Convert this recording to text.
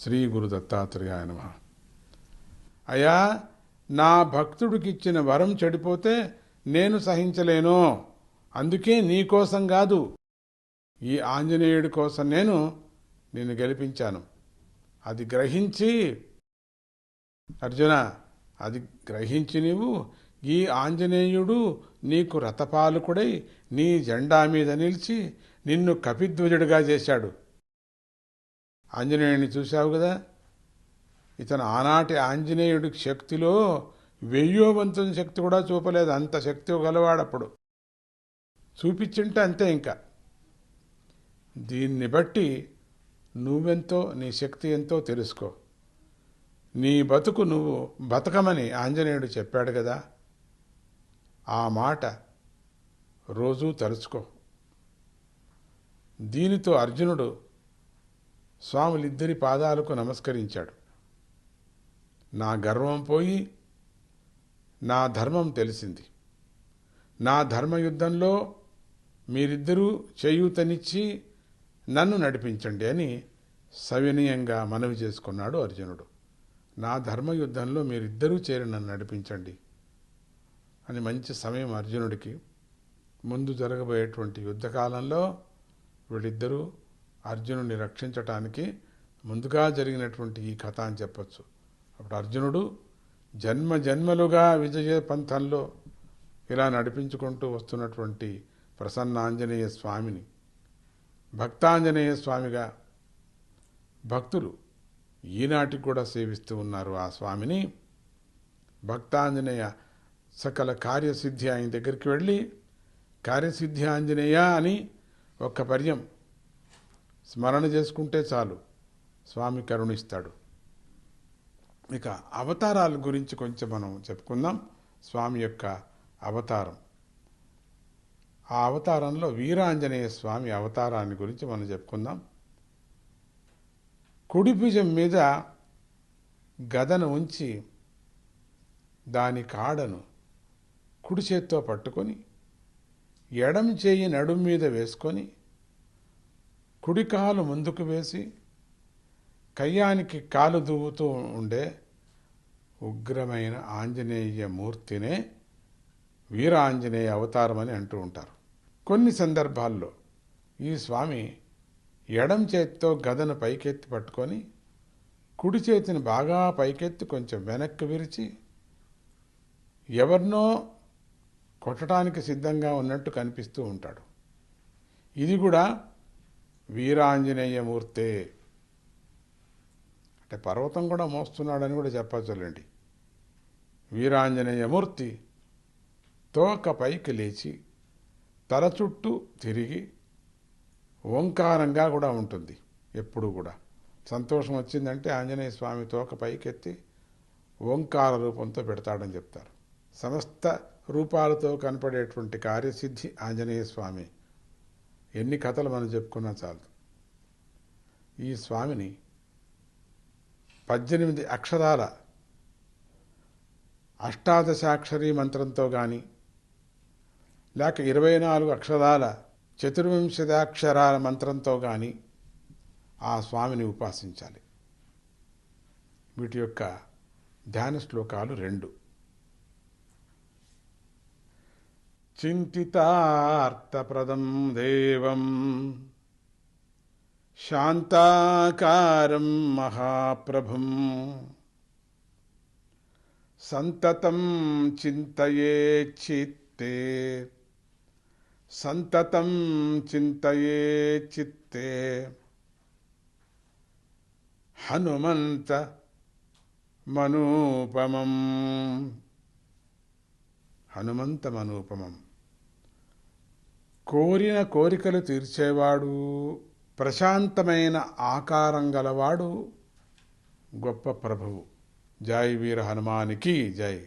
శ్రీ గురు దత్తాత్రేయాయ నమ. అయ్యా నా భక్తుడికిచ్చిన వరం చెడిపోతే నేను సహించలేను. అందుకే నీకోసం కాదు ఈ ఆంజనేయుడి కోసం నేను నిన్ను గెలిపించాను. అది గ్రహించి అర్జున అది గ్రహించి నీవు ఈ ఆంజనేయుడు నీకు రథపాలకుడై నీ జెండా మీద నిలిచి నిన్ను కపిధ్వజుడిగా చేశాడు. ఆంజనేయుడిని చూశావు కదా? ఇతను ఆనాటి ఆంజనేయుడి శక్తిలో వెయ్యోవంతుని శక్తి కూడా చూపలేదు. అంత శక్తి గలవాడప్పుడు. చూపించింటే అంతే ఇంకా. దీన్ని బట్టి నువ్వెంతో నీ శక్తి ఎంతో తెలుసుకో. నీ బతుకు నువ్వు బతకమని ఆంజనేయుడు చెప్పాడు కదా? ఆ మాట రోజూ తలుచుకో. దీనితో అర్జునుడు స్వాములిద్దరి పాదాలకు నమస్కరించాడు. నా గర్వం పోయి నా ధర్మం తెలిసింది. నా ధర్మయుద్ధంలో మీరిద్దరూ చేయూతనిచ్చి నన్ను నడిపించండి అని సవినయంగా మనవి చేసుకున్నాడు అర్జునుడు. నా ధర్మయుద్ధంలో మీరిద్దరూ చేరి నన్ను నడిపించండి అని మంచి సమయం అర్జునుడికి. ముందు జరగబోయేటువంటి యుద్ధకాలంలో వీళ్ళిద్దరూ అర్జునుడిని రక్షించటానికి ముందుగా జరిగినటువంటి ఈ కథ అని చెప్పచ్చు. అప్పుడు అర్జునుడు జన్మ జన్మలుగా విజయ పంథంలో ఇలా నడిపించుకుంటూ వస్తున్నటువంటి ప్రసన్నాంజనేయ స్వామిని భక్తాంజనేయ స్వామిగా భక్తులు ఈనాటికి కూడా సేవిస్తూ ఉన్నారు ఆ స్వామిని. భక్తాంజనేయ సకల కార్యసిద్ధి ఆయన దగ్గరికి వెళ్ళి కార్యసిద్ధి ఆంజనేయ అని ఒక్క పర్యం స్మరణ చేసుకుంటే చాలు. స్వామి కరుణిస్తాడు. ఇక అవతారాల గురించి కొంచెం మనం చెప్పుకుందాం. స్వామి యొక్క అవతారం. ఆ అవతారంలో వీరాంజనేయ స్వామి అవతారాన్ని గురించి మనం చెప్పుకుందాం. కుడి భుజం మీద గదను ఉంచి దాని కాడను కుడి చేత్తో పట్టుకొని ఎడం చేయి నడుం మీద వేసుకొని కుడి కాలు ముందుకు వేసి కయ్యానికి కాలు దువ్వుతూ ఉండే ఉగ్రమైన ఆంజనేయ మూర్తినే వీరాంజనేయ అవతారమని అంటూ ఉంటారు. కొన్ని సందర్భాల్లో ఈ స్వామి ఎడం చేతితో గదను పైకెత్తి పట్టుకొని కుడి చేతిని బాగా పైకెత్తి కొంచెం వెనక్కి విరిచి ఎవరినో కొట్టడానికి సిద్ధంగా ఉన్నట్టు కనిపిస్తూ ఉంటాడు. ఇది కూడా వీరాంజనేయమూర్తే. అంటే పర్వతం కూడా మోస్తున్నాడని కూడా చెప్పచ్చులేండి. వీరాంజనేయమూర్తి తోక పైకి లేచి తల చుట్టూ తిరిగి ఓంకారంగా కూడా ఉంటుంది ఎప్పుడు కూడా. సంతోషం వచ్చిందంటే ఆంజనేయ స్వామి తోక పైకెత్తి ఓంకార రూపంతో పెడతాడని చెప్తారు. సమస్త రూపాలతో కనపడేటువంటి కార్యసిద్ధి ఆంజనేయ స్వామి. ఎన్ని కథలు మనం చెప్పుకున్నా చాలు. ఈ స్వామిని పద్దెనిమిది అక్షరాల అష్టాదశాక్షరి మంత్రంతో కానీ లేక ఇరవై నాలుగు అక్షరాల చతుర్వింశతాక్షరాల మంత్రంతో కానీ ఆ స్వామిని ఉపాసించాలి. వీటి యొక్క ధ్యాన శ్లోకాలు రెండు. चिन्तितार्थप्रदं देवम् शान्ताकारं महाप्रभुम् सन्ततं चित्ते सन्ततं चित्ते हनुमन्त मनूपमम् हनुमन्त मनूपमम् కోరిన కోరికలు తీర్చేవాడు ప్రశాంతమైన ఆకారం గలవాడు గొప్ప ప్రభువు. జై వీర హనుమానికి జై.